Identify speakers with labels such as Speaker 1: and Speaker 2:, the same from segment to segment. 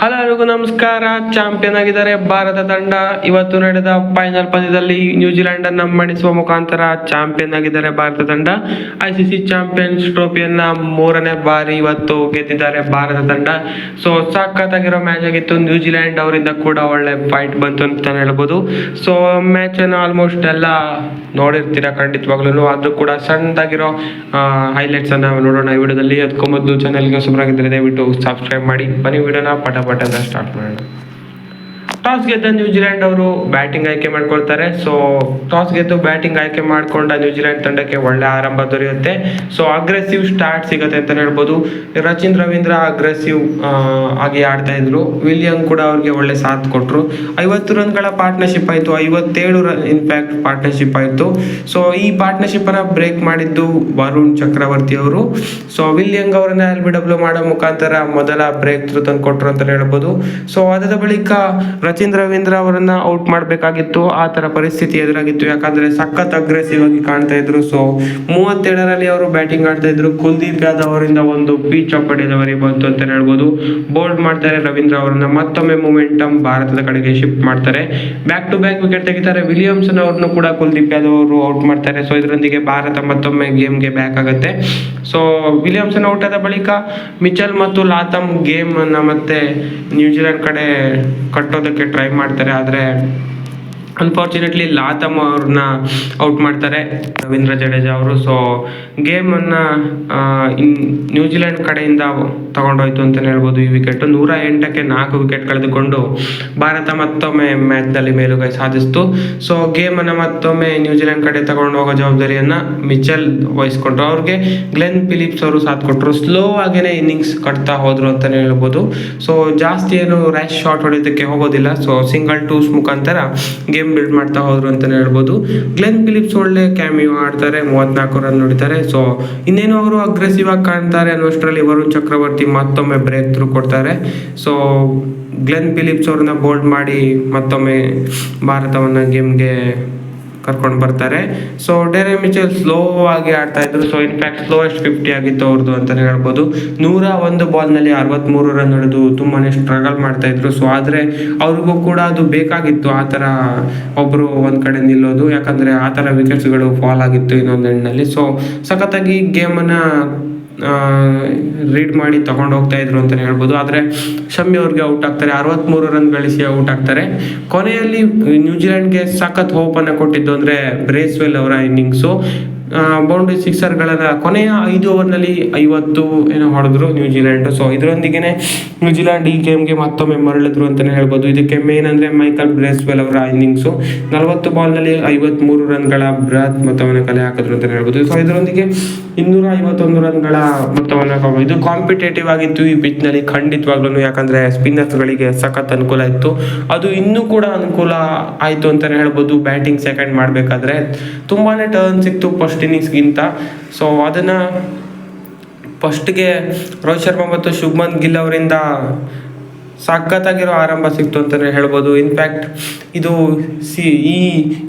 Speaker 1: Hello ನಮಸ್ಕಾರ. Champion ಆಗಿದ್ದಾರೆ ಭಾರತ ತಂಡ. ಇವತ್ತು ನಡೆದ ಫೈನಲ್ ಪಂದ್ಯದಲ್ಲಿ ನ್ಯೂಜಿಲೆಂಡ್ ಅನ್ನ ಮಣಿಸುವ ಮುಖಾಂತರ ಚಾಂಪಿಯನ್ ಆಗಿದ್ದಾರೆ ಭಾರತ ತಂಡ. ಐಸಿಸಿ ಚಾಂಪಿಯನ್ಸ್ ಟ್ರೋಫಿಯನ್ನ ಮೂರನೇ ಬಾರಿ ಇವತ್ತು ಗೆದ್ದಿದ್ದಾರೆ ಭಾರತ ತಂಡ. ಸೊ ಸಖತ್ತಾಗಿರೋ ಮ್ಯಾಚ್ ಆಗಿತ್ತು. ನ್ಯೂಜಿಲೆಂಡ್ ಅವರಿಂದ ಕೂಡ ಒಳ್ಳೆ ಫೈಟ್ ಬಂತು ಅಂತ ಹೇಳ್ಬೋದು. ಸೊ ಮ್ಯಾಚ್ ಅನ್ನು ಆಲ್ಮೋಸ್ಟ್ ಎಲ್ಲ ನೋಡಿರ್ತೀರಾ ಖಂಡಿತವಾಗ್ಲೂ ಆದ್ರೂ ಕೂಡ ಸಣ್ಣದಾಗಿರೋ ಹೈಲೈಟ್ಸ್ ಅನ್ನ ನೋಡೋಣ ಈ ವಿಡಿಯೋದಲ್ಲಿ. ಅದಕ್ಕೂ ಮೊದಲು ಚಾನಲ್ಗೆ ಹೊಸಬರಾಗಿದ್ದರೆ ದಯವಿಟ್ಟು ಸಬ್ಸ್ಕ್ರೈಬ್ ಮಾಡಿ. ಬನ್ನಿ, ವಿಡಿಯೋನ ಪಟ ಪಟ ಅಂತ ಸ್ಟಾರ್ಟ್ ಮಾಡೋಣ ಟಾಸ್ ಗೆದ್ದ ನ್ಯೂಜಿಲೆಂಡ್ ಅವರು ಬ್ಯಾಟಿಂಗ್ ಆಯ್ಕೆ ಮಾಡ್ಕೊಳ್ತಾರೆ. ಸೊ ಟಾಸ್ ಗೆದ್ದು ಬ್ಯಾಟಿಂಗ್ ಆಯ್ಕೆ ಮಾಡ್ಕೊಂಡ ನ್ಯೂಜಿಲೆಂಡ್ ತಂಡಕ್ಕೆ ಒಳ್ಳೆ ಆರಂಭ ದೊರೆಯುತ್ತೆ. ಸೊ ಅಗ್ರೆಸಿವ್ ಸ್ಟಾರ್ಟ್ ಸಿಗುತ್ತೆ ಅಂತ ಹೇಳ್ಬೋದು. ರಚಿನ್ ರವೀಂದ್ರ ಅಗ್ರೆಸಿವ್ ಆಗಿ ಆಡ್ತಾ ಇದ್ರು. ವಿಲಿಯಂ ಕೂಡ ಅವ್ರಿಗೆ ಒಳ್ಳೆ ಸಾಥ್ ಕೊಟ್ರು. ಐವತ್ತು ರನ್ಗಳ ಪಾರ್ಟ್ನರ್ಶಿಪ್ ಆಯಿತು. ಐವತ್ತೇಳು ರನ್ ಇನ್ಫ್ಯಾಕ್ಟ್ ಪಾರ್ಟ್ನರ್ಶಿಪ್ ಆಯಿತು. ಸೊ ಈ ಪಾರ್ಟ್ನರ್ಶಿಪ್ ಅನ್ನ ಬ್ರೇಕ್ ಮಾಡಿದ್ದು ವರುಣ್ ಚಕ್ರವರ್ತಿ ಅವರು. ಸೊ ವಿಲಿಯಂಗ್ ಅವರನ್ನ ಎಲ್ ಬಿ ಡಬ್ಲ್ಯೂ ಮಾಡೋ ಮುಖಾಂತರ ಮೊದಲ ಬ್ರೇಕ್ ತಂದು ಕೊಟ್ರು ಅಂತ ಹೇಳ್ಬೋದು. ಸೊ ಅದಾದ ಬಳಿಕ ರಚಿನ್ ರವೀಂದ್ರ ಅವರನ್ನ ಔಟ್ ಮಾಡಬೇಕಾಗಿತ್ತು, ಆ ಥರ ಪರಿಸ್ಥಿತಿ ಎದುರಾಗಿತ್ತು. ಯಾಕಂದ್ರೆ ಸಖತ್ ಅಗ್ರೆಸಿವ್ ಆಗಿ ಕಾಣ್ತಾ ಇದ್ರು. ಸೊ ಮೂವತ್ತೇಳರಲ್ಲಿ ಅವರು ಬ್ಯಾಟಿಂಗ್ ಆಡ್ತಾ ಇದ್ರು. ಕುಲ್ದೀಪ್ ಯಾದವ್ ಅವರಿಂದ ಒಂದು ಆಫ್ ಡೆಲಿವರಿ ಬಂತು ಅಂತ ಹೇಳ್ಬೋದು. ಬೋಲ್ಡ್ ಮಾಡ್ತಾರೆ ರವೀಂದ್ರ ಅವರನ್ನ. ಮತ್ತೊಮ್ಮೆ ಮೂಮೆಂಟಮ್ ಭಾರತದ ಕಡೆಗೆ ಶಿಫ್ಟ್ ಮಾಡ್ತಾರೆ. ಬ್ಯಾಕ್ ಟು ಬ್ಯಾಕ್ ವಿಕೆಟ್ ತೆಗಿತಾರೆ. ವಿಲಿಯಮ್ಸನ್ ಅವ್ರನ್ನು ಕೂಡ ಕುಲ್ದೀಪ್ ಯಾದವ್ ಅವರು ಔಟ್ ಮಾಡ್ತಾರೆ. ಸೊ ಇದರೊಂದಿಗೆ ಭಾರತ ಮತ್ತೊಮ್ಮೆ ಗೇಮ್ಗೆ ಬ್ಯಾಕ್ ಆಗುತ್ತೆ. ಸೊ ವಿಲಿಯಮ್ಸನ್ ಔಟ್ ಆದ ಬಳಿಕ ಮಿಚಲ್ ಮತ್ತು ಲಾತಮ್ ಗೇಮ್ ಅನ್ನ ಮತ್ತೆ ನ್ಯೂಜಿಲೆಂಡ್ ಕಡೆ ಕಟ್ಟೋದಕ್ಕೆ ಟ್ರೈ ಮಾಡ್ತಾರೆ, ಆದರೆ ಅನ್ಫಾರ್ಚುನೇಟ್ಲಿ ಲಾತಮ್ ಅವ್ರನ್ನ ಔಟ್ ಮಾಡ್ತಾರೆ ರವೀಂದ್ರ ಜಡೇಜಾ ಅವರು. ಸೊ ಗೇಮನ್ನು ನ್ಯೂಜಿಲೆಂಡ್ ಕಡೆಯಿಂದ ತಗೊಂಡೋಯ್ತು ಅಂತಲೇ ಹೇಳ್ಬೋದು. ಈ ವಿಕೆಟ್ ನೂರ ಎಂಟಕ್ಕೆ ನಾಲ್ಕು ವಿಕೆಟ್ ಕಳೆದುಕೊಂಡು ಭಾರತ ಮತ್ತೊಮ್ಮೆ ಮ್ಯಾಚ್ನಲ್ಲಿ ಮೇಲುಗೈ ಸಾಧಿಸ್ತು. ಸೊ ಗೇಮನ್ನು ಮತ್ತೊಮ್ಮೆ ನ್ಯೂಜಿಲೆಂಡ್ ಕಡೆ ತಗೊಂಡು ಹೋಗೋ ಜವಾಬ್ದಾರಿಯನ್ನು ಮಿಚೆಲ್ ವಹಿಸ್ಕೊಂಡ್ರು. ಅವ್ರಿಗೆ ಗ್ಲೆನ್ ಫಿಲಿಪ್ಸ್ ಅವರು ಸಾಥ್ ಕೊಟ್ಟರು ಸ್ಲೋ ಆಗೇನೆ ಇನ್ನಿಂಗ್ಸ್ ಕಟ್ತಾ ಹೋದರು ಅಂತಲೇ ಹೇಳ್ಬೋದು. ಸೊ ಜಾಸ್ತಿ ಏನು ರ್ಯಾಶ್ ಶಾಟ್ ಹೊಡೆಯೋದಕ್ಕೆ ಹೋಗೋದಿಲ್ಲ. ಸೊ ಸಿಂಗಲ್ ಟೂಸ್ ಮುಖಾಂತರ ಗೇಮ್ ಬಿಲ್ಡ್ ಮಾಡ್ತಾ ಹೋದ್ರು ಅಂತಲೇ ಹೇಳ್ಬೋದು. ಗ್ಲೆನ್ ಫಿಲಿಪ್ಸ್ ಒಳ್ಳೆ ಕ್ಯಾಮಿಯೋ ಆಡ್ತಾರೆ. ಮೂವತ್ನಾಲ್ಕು ರನ್ ನೋಡಿದ್ದಾರೆ. ಸೊ ಇನ್ನೇನು ಅವರು ಅಗ್ರೆಸಿವ್ ಆಗಿ ಕಾಣ್ತಾರೆ ಅನ್ನೋಷ್ಟರಲ್ಲಿ ವರುಣ್ ಚಕ್ರವರ್ತಿ ಮತ್ತೊಮ್ಮೆ ಬ್ರೇಕ್ ಥ್ರೂ ಕೊಡ್ತಾರೆ. ಸೊ ಗ್ಲೆನ್ ಫಿಲಿಪ್ಸ್ ಅವ್ರನ್ನ ಬೋಲ್ಡ್ ಮಾಡಿ ಮತ್ತೊಮ್ಮೆ ಭಾರತವನ್ನು ಗೇಮ್ಗೆ ಕರ್ಕೊಂಡು ಬರ್ತಾರೆ. ಸೊ ಡೇರೆ ಮಿಚಲ್ ಸ್ಲೋ ಆಗಿ ಆಡ್ತಾ ಇದ್ರು. ಸೊ ಇನ್ಫ್ಯಾಕ್ಟ್ ಸ್ಲೋಯೆಸ್ಟ್ ಫಿಫ್ಟಿ ಆಗಿತ್ತು ಅವ್ರದ್ದು ಅಂತಲೇ ಹೇಳ್ಬೋದು. ನೂರ ಒಂದು ಬಾಲ್ನಲ್ಲಿ ಅರವತ್ತ್ಮೂರು ರನ್ ಹೊಡೆದು ತುಂಬಾನೇ ಸ್ಟ್ರಗಲ್ ಮಾಡ್ತಾ ಇದ್ರು. ಸೊ ಆದರೆ ಅವ್ರಿಗೂ ಕೂಡ ಅದು ಬೇಕಾಗಿತ್ತು. ಆ ಥರ ಒಬ್ಬರು ಒಂದು ಕಡೆ ನಿಲ್ಲೋದು. ಯಾಕಂದರೆ ಆ ಥರ ವಿಕೆಟ್ಸ್ಗಳು ಫಾಲ್ ಆಗಿತ್ತು ಇನ್ನೊಂದು ಎಂಡ್ನಲ್ಲಿ ಸೊ ಸಖತ್ತಾಗಿ ಗೇಮನ್ನು ರೀಡ್ ಮಾಡಿ ತಗೊಂಡು ಹೋಗ್ತಾ ಇದ್ರು ಅಂತಲೇ ಹೇಳ್ಬೋದು. ಆದರೆ ಶಮ್ಮಿ ಅವ್ರಿಗೆ ಔಟ್ ಆಗ್ತಾರೆ. ಅರವತ್ಮೂರು ರನ್ ಗಳಿಸಿ ಔಟ್ ಆಗ್ತಾರೆ. ಕೊನೆಯಲ್ಲಿ ನ್ಯೂಜಿಲೆಂಡ್ಗೆ ಸಖತ್ ಹೋಪನ್ನು ಕೊಟ್ಟಿದ್ದು ಅಂದರೆ ಬ್ರೇಸ್ವೆಲ್ ಅವರ ಇನ್ನಿಂಗ್ಸು ಬೌಂಡ್ರಿ ಸಿಕ್ಸರ್ಗಳನ್ನು ಕೊನೆಯ ಐದು ಓವರ್ನಲ್ಲಿ ಐವತ್ತು ಏನೋ ಹೊಡೆದ್ರು ನ್ಯೂಜಿಲೆಂಡ್ ಸೊ ಇದರೊಂದಿಗೆ ನ್ಯೂಜಿಲೆಂಡ್ ಈ ಗೇಮ್ಗೆ ಮತ್ತೊಮ್ಮೆ ಮರಳಿದ್ರು ಅಂತಲೇ ಹೇಳ್ಬೋದು. ಇದಕ್ಕೆ ಮೇನ್ ಅಂದರೆ ಮೈಕಲ್ ಬ್ರೇಸ್ವೆಲ್ ಅವರ ಇನ್ನಿಂಗ್ಸು ನಲವತ್ತು ಬಾಲ್ನಲ್ಲಿ ಐವತ್ಮೂರು ರನ್ಗಳ ಬೃಹತ್ ಮೊತ್ತವನ್ನು ಕಲೆ ಹಾಕಿದ್ರು ಅಂತಲೇ ಹೇಳ್ಬೋದು. ಸೊ ಇದರೊಂದಿಗೆ ಇನ್ನೂರ ಐವತ್ತೊಂದು ರನ್ಗಳ ಮೊತ್ತವನ್ನು ಇದು ಕಾಂಪಿಟೇಟಿವ್ ಆಗಿತ್ತು ಈ ಪಿಚ್ನಲ್ಲಿ ಖಂಡಿತವಾಗ್ಲೂ ಯಾಕಂದರೆ ಸ್ಪಿನ್ನರ್ಸ್ಗಳಿಗೆ ಸಖತ್ ಅನುಕೂಲ ಇತ್ತು. ಅದು ಇನ್ನೂ ಕೂಡ ಅನುಕೂಲ ಆಯಿತು ಅಂತಲೇ ಹೇಳ್ಬೋದು. ಬ್ಯಾಟಿಂಗ್ ಸೆಕೆಂಡ್ ಮಾಡಬೇಕಾದ್ರೆ ತುಂಬಾ ಟರ್ನ್ ಸಿಕ್ತು. ಫಸ್ಟ್ ಇನ್ನಿಂಗ್ಸ್ಗಿಂತ ಸೊ ಅದನ್ನು ಫಸ್ಟ್ಗೆ ರೋಹಿತ್ ಶರ್ಮಾ ಮತ್ತು ಶುಭ್ಮನ್ ಗಿಲ್ ಅವರಿಂದ ಸಖತ್ತಾಗಿರೋ ಆರಂಭ ಸಿಕ್ತು ಅಂತಲೇ ಹೇಳ್ಬೋದು. ಇನ್ಫ್ಯಾಕ್ಟ್ ಇದು ಸಿ, ಈ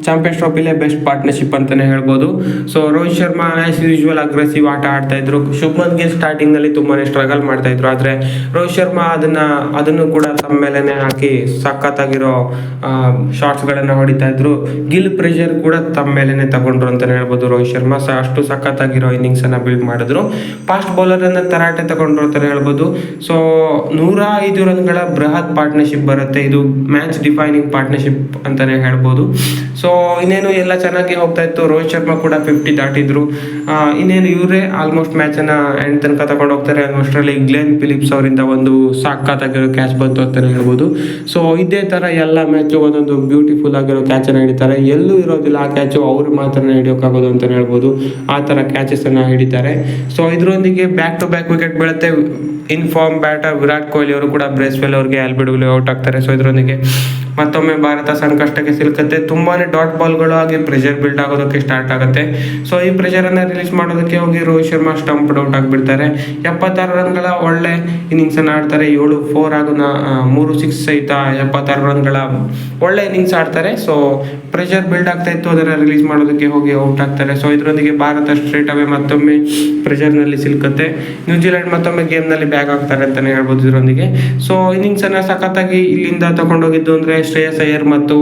Speaker 1: ಚಾಂಪಿಯನ್ಸ್ ಟ್ರೋಫಿಲೇ ಬೆಸ್ಟ್ ಪಾರ್ಟ್ನರ್ಶಿಪ್ ಅಂತಲೇ ಹೇಳ್ಬೋದು. So Rohit Sharma as usual aggressive ಆಟ ಆಡ್ತಾ ಇದ್ರು. ಶುಭ್ಮನ್ ಗಿಲ್ ಸ್ಟಾರ್ಟಿಂಗ್ನಲ್ಲಿ ತುಂಬಾ ಸ್ಟ್ರಗಲ್ ಮಾಡ್ತಾ ಇದ್ರು. ಆದರೆ ರೋಹಿತ್ ಶರ್ಮಾ ಅದನ್ನ, ಅದನ್ನು ಕೂಡ ತಮ್ಮ ಮೇಲೇ ಹಾಕಿ ಸಖತ್ತಾಗಿರೋ ಶಾರ್ಟ್ಸ್ಗಳನ್ನು ಹೊಡಿತಾ ಇದ್ರು. ಗಿಲ್ ಪ್ರೆಷರ್ ಕೂಡ ತಮ್ಮ ಮೇಲೇ ತಗೊಂಡ್ರು ಅಂತಲೇ ಹೇಳ್ಬೋದು ರೋಹಿತ್ ಶರ್ಮಾ. ಸ ಅಷ್ಟು ಸಖತ್ತಾಗಿರೋ ಇನ್ನಿಂಗ್ಸನ್ನು ಬಿಲ್ಡ್ ಮಾಡಿದ್ರು. ಫಾಸ್ಟ್ ಬೌಲರನ್ನು ತರಾಟೆ ತಗೊಂಡ್ರು ಅಂತಲೇ ಹೇಳ್ಬೋದು. ಸೊ ನೂರ ಐದು ರನ್ಗಳ ಬೃಹತ್ ಪಾರ್ಟ್ನರ್ಶಿಪ್ ಬರುತ್ತೆ. ಇದು ಮ್ಯಾಚ್ ಡಿಫೈನಿಂಗ್ ಪಾರ್ಟ್ನರ್ಶಿಪ್ ಅಂತಾನೆ ಹೇಳ್ಬೋದು. ಸೊ ಇನ್ನೇನು ಎಲ್ಲ ಚೆನ್ನಾಗಿ ಹೋಗ್ತಾ ಇತ್ತು. ರೋಹಿತ್ ಶರ್ಮಾ ಕೂಡ ಫಿಫ್ಟಿ ದಾಟಿದ್ರು. ಇನ್ನೇನು ಇವರೇ ಆಲ್ಮೋಸ್ಟ್ ಮ್ಯಾಚನ್ನು ಎಂಡ್ ತನಕ ತಗೊಂಡು ಹೋಗ್ತಾರೆ. ಅನ್ನೋಷ್ಟರಲ್ಲಿ ಗ್ಲೆನ್ ಫಿಲಿಪ್ಸ್ ಅವರಿಂದ ಒಂದು ಸಾಕಾಗಿರೋ ಕ್ಯಾಚ್ ಬಂತು ಅಂತಲೇ ಹೇಳ್ಬೋದು. ಸೊ ಇದೇ ಥರ ಎಲ್ಲ ಮ್ಯಾಚು ಒಂದೊಂದು ಬ್ಯೂಟಿಫುಲ್ ಆಗಿರೋ ಕ್ಯಾಚನ್ನು ಹಿಡಿತಾರೆ. ಎಲ್ಲೂ ಇರೋದಿಲ್ಲ ಆ ಕ್ಯಾಚು ಅವ್ರು ಮಾತ್ರ ಹಿಡಿಯೋಕ್ಕಾಗೋದು ಅಂತಲೇ ಹೇಳ್ಬೋದು. ಆ ಥರ ಕ್ಯಾಚಸನ್ನು ಹಿಡಿತಾರೆ. ಸೊ ಇದರೊಂದಿಗೆ ಬ್ಯಾಕ್ ಟು ಬ್ಯಾಕ್ ವಿಕೆಟ್ ಬೀಳುತ್ತೆ. In form batter Virat Kohli ಅವರು ಕೂಡ ಬ್ರೇಸ್ವೆಲ್ ಅವ್ರಿಗೆ ಎಲ್ಬಿಡಬ್ಲ್ಯೂ ಔಟ್ ಆಗ್ತಾರೆ. ಸೊ ಇದರೊಂದಿಗೆ ಮತ್ತೊಮ್ಮೆ ಭಾರತ ಸಂಕಷ್ಟಕ್ಕೆ ಸಿಲುಕುತ್ತೆ. ತುಂಬಾನೇ ಡಾಟ್ ಬಾಲ್ಗಳು ಆಗಿ ಪ್ರೆಷರ್ ಬಿಲ್ಡ್ ಆಗೋದಕ್ಕೆ ಸ್ಟಾರ್ಟ್ ಆಗುತ್ತೆ. ಸೊ ಈ ಪ್ರೆಷರ್ ಅನ್ನ ರಿಲೀಸ್ ಮಾಡೋದಕ್ಕೆ ಹೋಗಿ ರೋಹಿತ್ ಶರ್ಮಾ ಸ್ಟಂಪ್ ಔಟ್ ಆಗಿಬಿಡ್ತಾರೆ. ಎಪ್ಪತ್ತಾರು ರನ್ಗಳ ಒಳ್ಳೆ ಇನ್ನಿಂಗ್ಸ್ ಅನ್ನ ಆಡ್ತಾರೆ. ಏಳು ಫೋರ್ ಹಾಗೂ ಮೂರು ಸಿಕ್ಸ್ ಸಹಿತ ಎಪ್ಪತ್ತಾರು ರನ್ಗಳ ಒಳ್ಳೆ ಇನ್ನಿಂಗ್ಸ್ ಆಡ್ತಾರೆ. ಸೊ ಪ್ರೆಷರ್ ಬಿಲ್ಡ್ ಆಗ್ತಾ ಇತ್ತು. ಅದನ್ನ ರಿಲೀಸ್ ಮಾಡೋದಕ್ಕೆ ಹೋಗಿ ಔಟ್ ಆಗ್ತಾರೆ. ಸೊ ಇದರೊಂದಿಗೆ ಭಾರತ ಸ್ಟ್ರೇಟ್ ಅವೇ ಮತ್ತೊಮ್ಮೆ ಪ್ರೆಷರ್ನಲ್ಲಿ ಸಿಲುಕುತ್ತೆ. ನ್ಯೂಜಿಲೆಂಡ್ ಮತ್ತೊಮ್ಮೆ ಗೇಮ್ನಲ್ಲಿ ಬ್ಯಾಗ್ ಆಗ್ತಾರೆ ಅಂತಲೇ ಹೇಳ್ಬೋದು ಇದರೊಂದಿಗೆ. ಸೊ ಇನ್ನಿಂಗ್ಸನ್ನು ಸಖತ್ತಾಗಿ ಇಲ್ಲಿಂದ ತಗೊಂಡೋಗಿದ್ದು ಅಂದರೆ ಶ್ರೇಯಸ್ ಅಯ್ಯರ್ ಮತ್ತು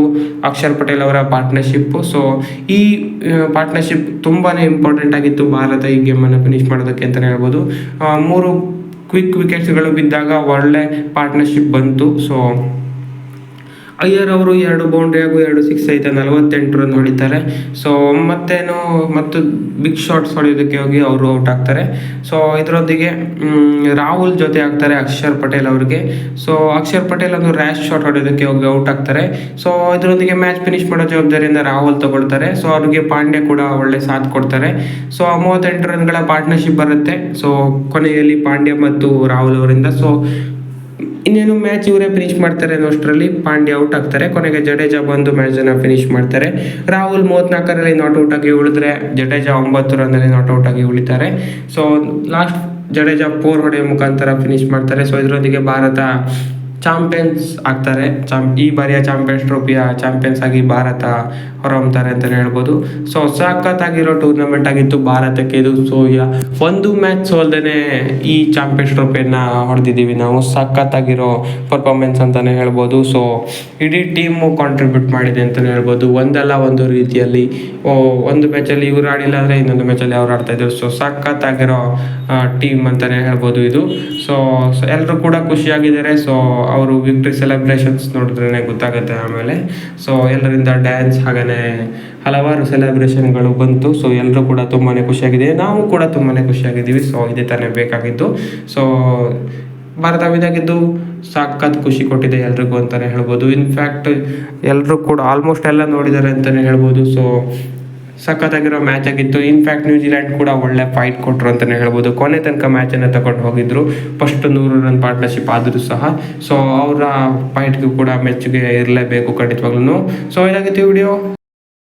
Speaker 1: ಅಕ್ಷರ್ ಪಟೇಲ್ ಅವರ ಪಾರ್ಟ್ನರ್ಶಿಪ್ಪು ಸೊ ಈ ಪಾರ್ಟ್ನರ್ಶಿಪ್ ತುಂಬಾ ಇಂಪಾರ್ಟೆಂಟ್ ಆಗಿತ್ತು ಭಾರತ ಈ ಗೇಮನ್ನು ಫಿನಿಶ್ ಮಾಡೋದಕ್ಕೆ ಅಂತಲೇ ಹೇಳ್ಬೋದು. ಮೂರು ಕ್ವಿಕ್ ವಿಕೆಟ್ಸ್ಗಳು ಬಿದ್ದಾಗ ಒಳ್ಳೆ ಪಾರ್ಟ್ನರ್ಶಿಪ್ ಬಂತು. ಸೊ ಅಯ್ಯರ್ ಅವರು ಎರಡು ಬೌಂಡ್ರಿ ಹಾಗೂ ಎರಡು ಸಿಕ್ಸ್ ಐತೆ, ನಲವತ್ತೆಂಟು ರನ್ ಹೊಡಿತಾರೆ. ಸೊ ಮತ್ತೇನು, ಮತ್ತು ಬಿಗ್ ಶಾಟ್ಸ್ ಹೊಡೆಯೋದಕ್ಕೆ ಹೋಗಿ ಅವರು ಔಟ್ ಆಗ್ತಾರೆ. ಸೊ ಇದರೊಂದಿಗೆ ರಾಹುಲ್ ಜೊತೆ ಆಗ್ತಾರೆ ಅಕ್ಷರ್ ಪಟೇಲ್ ಅವರಿಗೆ. ಸೊ ಅಕ್ಷರ್ ಪಟೇಲ್ ಒಂದು ರ್ಯಾಶ್ ಶಾಟ್ ಹೊಡೆಯೋದಕ್ಕೆ ಹೋಗಿ ಔಟ್ ಆಗ್ತಾರೆ. ಸೊ ಇದರೊಂದಿಗೆ ಮ್ಯಾಚ್ ಫಿನಿಶ್ ಮಾಡೋ ಜವಾಬ್ದಾರಿಯಿಂದ ರಾಹುಲ್ ತಗೊಳ್ತಾರೆ. ಸೊ ಅವ್ರಿಗೆ ಪಾಂಡ್ಯ ಕೂಡ ಒಳ್ಳೆ ಸಾಥ್ ಕೊಡ್ತಾರೆ. ಸೊ ಮೂವತ್ತೆಂಟು ರನ್ಗಳ ಪಾರ್ಟ್ನರ್ಶಿಪ್ ಬರುತ್ತೆ. ಸೊ ಕೊನೆಯಲ್ಲಿ ಪಾಂಡ್ಯ ಮತ್ತು ರಾಹುಲ್ ಅವರಿಂದ. ಸೊ ಇನ್ನೇನು ಮ್ಯಾಚ್ ಇವರೇ ಫಿನಿಶ್ ಮಾಡ್ತಾರೆ ಅನ್ನೋಷ್ಟರಲ್ಲಿ ಪಾಂಡ್ಯ ಔಟ್ ಆಗ್ತಾರೆ. ಕೊನೆಗೆ ಜಡೇಜಾ ಬಂದು ಮ್ಯಾಚನ್ನು ಫಿನಿಶ್ ಮಾಡ್ತಾರೆ. ರಾಹುಲ್ ಮೂವತ್ನಾಲ್ಕರಲ್ಲಿ ನಾಟ್ ಔಟ್ ಆಗಿ ಉಳಿದ್ರೆ ಜಡೇಜಾ ಒಂಬತ್ತು ರನ್ನಲ್ಲಿ ನಾಟ್ ಔಟ್ ಆಗಿ ಉಳಿತಾರೆ. ಸೊ ಲಾಸ್ಟ್ ಜಡೇಜಾ ಫೋರ್ ಹೊಡೆಯ ಮುಖಾಂತರ ಫಿನಿಶ್ ಮಾಡ್ತಾರೆ. ಸೊ ಇದರೊಂದಿಗೆ ಭಾರತ ಚಾಂಪಿಯನ್ಸ್ ಆಗ್ತಾರೆ. ಚಾಂ, ಈ ಬಾರಿಯ ಚಾಂಪಿಯನ್ಸ್ ಟ್ರೋಫಿಯ ಚಾಂಪಿಯನ್ಸ್ ಆಗಿ ಭಾರತ ಹೊರಹೊಮ್ತಾರೆ ಅಂತಲೇ ಹೇಳ್ಬೋದು. ಸೊ, ಸಖತ್ತಾಗಿರೋ ಟೂರ್ನಮೆಂಟ್ ಆಗಿತ್ತು ಭಾರತಕ್ಕೆ. ಇದು, ಸೊ, ಯಾ, ಒಂದು ಮ್ಯಾಚ್ ಸೋಲ್ದೇ ಈ ಚಾಂಪಿಯನ್ಸ್ ಟ್ರೋಫಿಯನ್ನು ಹೊಡೆದಿದ್ದೀವಿ ನಾವು. ಸಖತ್ತಾಗಿರೋ ಪರ್ಫಾರ್ಮೆನ್ಸ್ ಅಂತಲೇ ಹೇಳ್ಬೋದು. ಸೊ, ಇಡೀ ಟೀಮು ಕಾಂಟ್ರಿಬ್ಯೂಟ್ ಮಾಡಿದೆ ಅಂತಲೇ ಹೇಳ್ಬೋದು. ಒಂದಲ್ಲ ಒಂದು ರೀತಿಯಲ್ಲಿ ಒಂದು ಮ್ಯಾಚಲ್ಲಿ ಇವ್ರು ಆಡಿಲ್ಲ ಅಂದರೆ ಇನ್ನೊಂದು ಮ್ಯಾಚಲ್ಲಿ ಅವ್ರು ಆಡ್ತಾಯಿದ್ರು ಸೊ, ಸಖತ್ತಾಗಿರೋ ಟೀಮ್ ಅಂತಲೇ ಹೇಳ್ಬೋದು ಇದು. ಸೊ ಎಲ್ಲರೂ ಕೂಡ ಖುಷಿಯಾಗಿದ್ದಾರೆ. ಸೊ ಅವರು ವಿಕ್ಟ್ರಿ ಸೆಲೆಬ್ರೇಷನ್ಸ್ ನೋಡಿದ್ರೇ ಗೊತ್ತಾಗುತ್ತೆ ಆಮೇಲೆ. ಸೊ ಎಲ್ಲರಿಂದ ಡ್ಯಾನ್ಸ್ ಹಾಗೆಯೇ ಹಲವಾರು ಸೆಲೆಬ್ರೇಷನ್ಗಳು ಬಂತು. ಸೊ ಎಲ್ಲರೂ ಕೂಡ ತುಂಬಾ ಖುಷಿಯಾಗಿದೆ. ನಾವು ಕೂಡ ತುಂಬಾ ಖುಷಿಯಾಗಿದ್ದೀವಿ. ಸೊ ಇದೇ ತಾನೇ ಬೇಕಾಗಿದ್ದು. ಸೊ ಭಾರತ ವಿನಾಗಿದ್ದು ಸಖತ್ ಖುಷಿ ಕೊಟ್ಟಿದೆ ಎಲ್ರಿಗೂ ಅಂತಲೇ ಹೇಳ್ಬೋದು. ಇನ್ಫ್ಯಾಕ್ಟ್ ಎಲ್ಲರೂ ಕೂಡ ಆಲ್ಮೋಸ್ಟ್ ಎಲ್ಲ ನೋಡಿದ್ದಾರೆ ಅಂತಲೇ ಹೇಳ್ಬೋದು. ಸೊ ಸಖತ್ತಾಗಿರೋ ಮ್ಯಾಚ್ ಆಗಿತ್ತು. ಇನ್ಫ್ಯಾಕ್ಟ್ ನ್ಯೂಜಿಲ್ಯಾಂಡ್ ಕೂಡ ಒಳ್ಳೆ ಫೈಟ್ ಕೊಟ್ಟರು ಅಂತಲೇ ಹೇಳ್ಬೋದು. ಕೊನೆ ತನಕ ಮ್ಯಾಚನ್ನು ತಗೊಂಡು ಹೋಗಿದ್ರು. ಫಸ್ಟ್ ನೂರು ರನ್ ಪಾರ್ಟ್ನರ್ಶಿಪ್ ಆದರೂ ಸಹ. ಸೊ ಅವರ ಫೈಟ್ಗೂ ಕೂಡ ಮೆಚ್ಚುಗೆ ಇರಲೇಬೇಕು ಖಂಡಿತವಾಗ್ಲೂ ಸೊ ಇದಾಗಿತ್ತು ವಿಡಿಯೋ